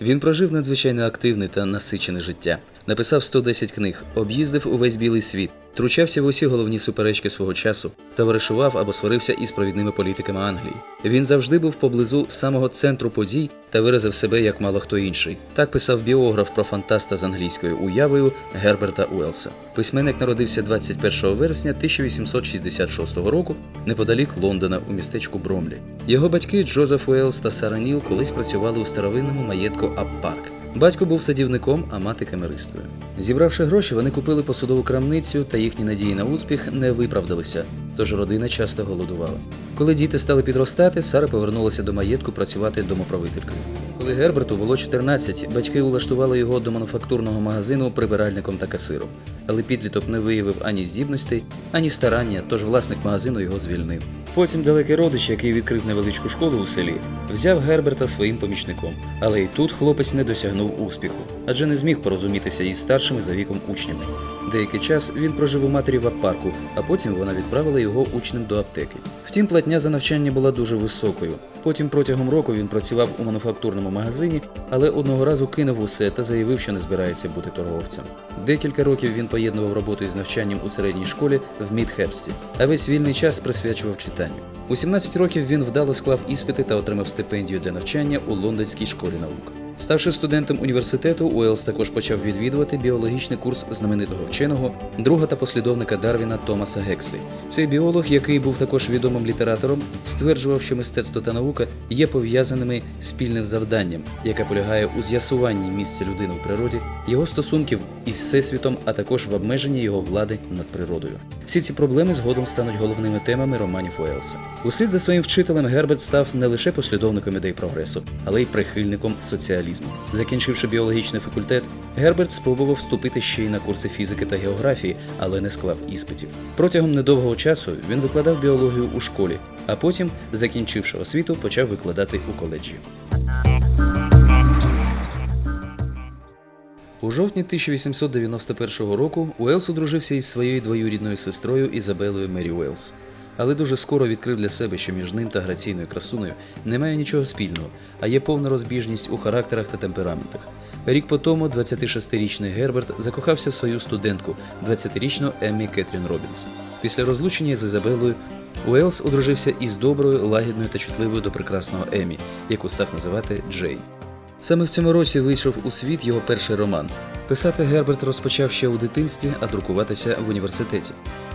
Він прожив надзвичайно активне та насичене життя. Написав 110 книг, об'їздив увесь білий світ, тручався в усі головні суперечки свого часу, товаришував або сварився із провідними політиками Англії. Він завжди був поблизу самого центру подій та виразив себе як мало хто інший. Так писав біограф про фантаста з англійською уявою Герберта Уелса. Письменник народився 21 вересня 1866 року неподалік Лондона у містечку Бромлі. Його батьки Джозеф Уелс та Сара Ніл колись працювали у старовинному маєтку Аппарк. Батько був садівником, а мати камеристкою. Зібравши гроші, вони купили посудову крамницю, та їхні надії на успіх не виправдалися, тож родина часто голодувала. Коли діти стали підростати, Сара повернулася до маєтку працювати домоправителькою. Коли Герберту було 14, батьки улаштували його до мануфактурного магазину прибиральником та касиром. Але підліток не виявив ані здібностей, ані старання, тож власник магазину його звільнив. Потім далекий родич, який відкрив невеличку школу у селі, взяв Герберта своїм помічником. Але й тут хлопець не досягнув успіху, адже не зміг порозумітися із старшими за віком учнями. Деякий час він прожив у матері в апарку, а потім вона відправила його учнем до аптеки. Втім, платня за навчання була дуже високою. Потім протягом року він працював у мануфактурному магазині, але одного разу кинув усе та заявив, що не збирається бути торговцем. Декілька років він поєднував роботу із навчанням у середній школі в Мідхерсті, а весь вільний час присвячував читанню. У 17 років він вдало склав іспити та отримав стипендію для навчання у Лондонській школі наук. Ставши студентом університету, Уелс також почав відвідувати біологічний курс знаменитого вченого, друга та послідовника Дарвіна Томаса Гекслі. Цей біолог, який був також відомим літератором, стверджував, що мистецтво та наука є пов'язаними спільним завданням, яке полягає у з'ясуванні місця людини у природі, його стосунків із всесвітом, а також в обмеженні його влади над природою. Всі ці проблеми згодом стануть головними темами романів Уелса. Услід за своїм вчителем Герберт став не лише послідовником ідей прогресу, але й прихильником соціалізму. Закінчивши біологічний факультет, Герберт спробував вступити ще й на курси фізики та географії, але не склав іспитів. Протягом недовгого часу він викладав біологію у школі, а потім, закінчивши освіту, почав викладати у коледжі. У жовтні 1891 року Уелс одружився із своєю двоюрідною сестрою Ізабелою Мері Уелс. Але дуже скоро відкрив для себе, що між ним та граційною красунею немає нічого спільного, а є повна розбіжність у характерах та темпераментах. Рік по тому 26-річний Герберт закохався в свою студентку, 20-річну Еммі Кетрін Робінс. Після розлучення з Ізабелою Уелс одружився із доброю, лагідною та чутливою до прекрасного Емі, яку став називати Джейн. Саме в цьому році вийшов у світ його перший роман. Писати Герберт розпочав ще у дитинстві, а друкуватися в університеті.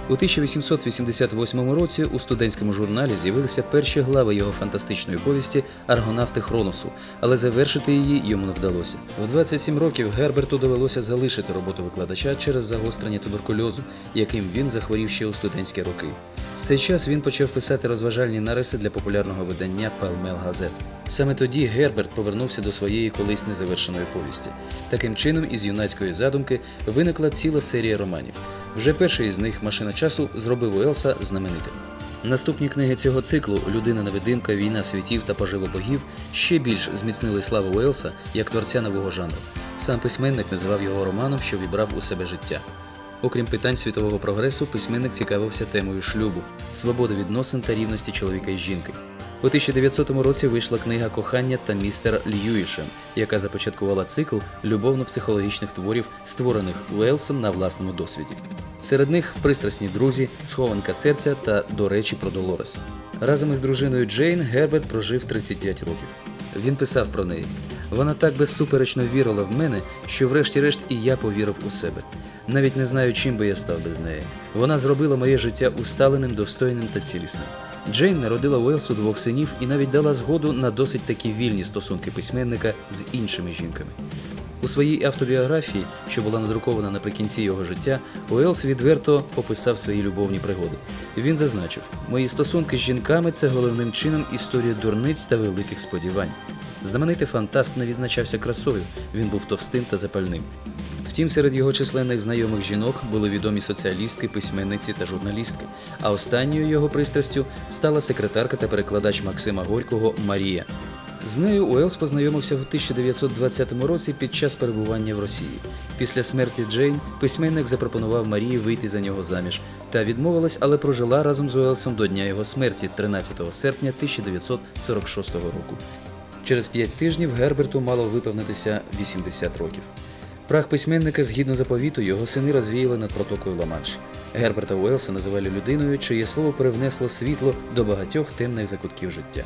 У 1888 році у студентському журналі з'явилися перші глави його фантастичної повісті Аргонавти Хроносу, але завершити її йому не вдалося. В 27 років Герберту довелося залишити роботу викладача через загострення туберкульозу, яким він захворів ще у студентські роки. В цей час він почав писати розважальні нариси для популярного видання Палмел Газет. Саме тоді Герберт повернувся до своєї колись незавершеної повісті. Таким чином, із юнацької задумки виникла ціла серія романів. Вже перший із них машина часу зробив Уелса знаменитим. Наступні книги цього циклу Людина невидимка, війна світів та пожива богів ще більш зміцнили славу Уелса як творця нового жанру. Сам письменник називав його романом, що вібрав у себе життя. Окрім питань світового прогресу, письменник цікавився темою шлюбу, свободи відносин та рівності чоловіка і жінки. У 1900 році вийшла книга Кохання та містер Льюішем, яка започаткувала цикл любовно-психологічних творів, створених Уелсом на власному досвіді. Серед них пристрасні друзі, схованка серця та до речі про Долорес. Разом із дружиною Джейн Герберт прожив 35 років. Він писав про неї. Вона так безсуперечно вірила в мене, що врешті-решт і я повірив у себе. Навіть не знаю, чим би я став без неї. Вона зробила моє життя усталеним, достойним та цілісним. Джейн народила Уелсу двох синів і навіть дала згоду на досить такі вільні стосунки письменника з іншими жінками. У своїй автобіографії, що була надрукована наприкінці його життя, Уелс відверто описав свої любовні пригоди. Він зазначив: мої стосунки з жінками це головним чином історія дурниць та великих сподівань. Знаменитий фантаст не відзначався красою, він був товстим та запальним. Втім, серед його численних знайомих жінок були відомі соціалістки, письменниці та журналістки. А останньою його пристрастю стала секретарка та перекладач Максима Горького Марія. З нею Уелс познайомився в 1920 році під час перебування в Росії. Після смерті Джейн письменник запропонував Марії вийти за нього заміж та відмовилась, але прожила разом з Уелсом до дня його смерті 13 серпня 1946 року. Через п'ять тижнів Герберту мало виповнитися 80 років. Прах письменника згідно заповіту його сини розвіяли над протокою Ла-Манш. Герберта Уелса називали людиною, чиє слово привнесло світло до багатьох темних закутків життя.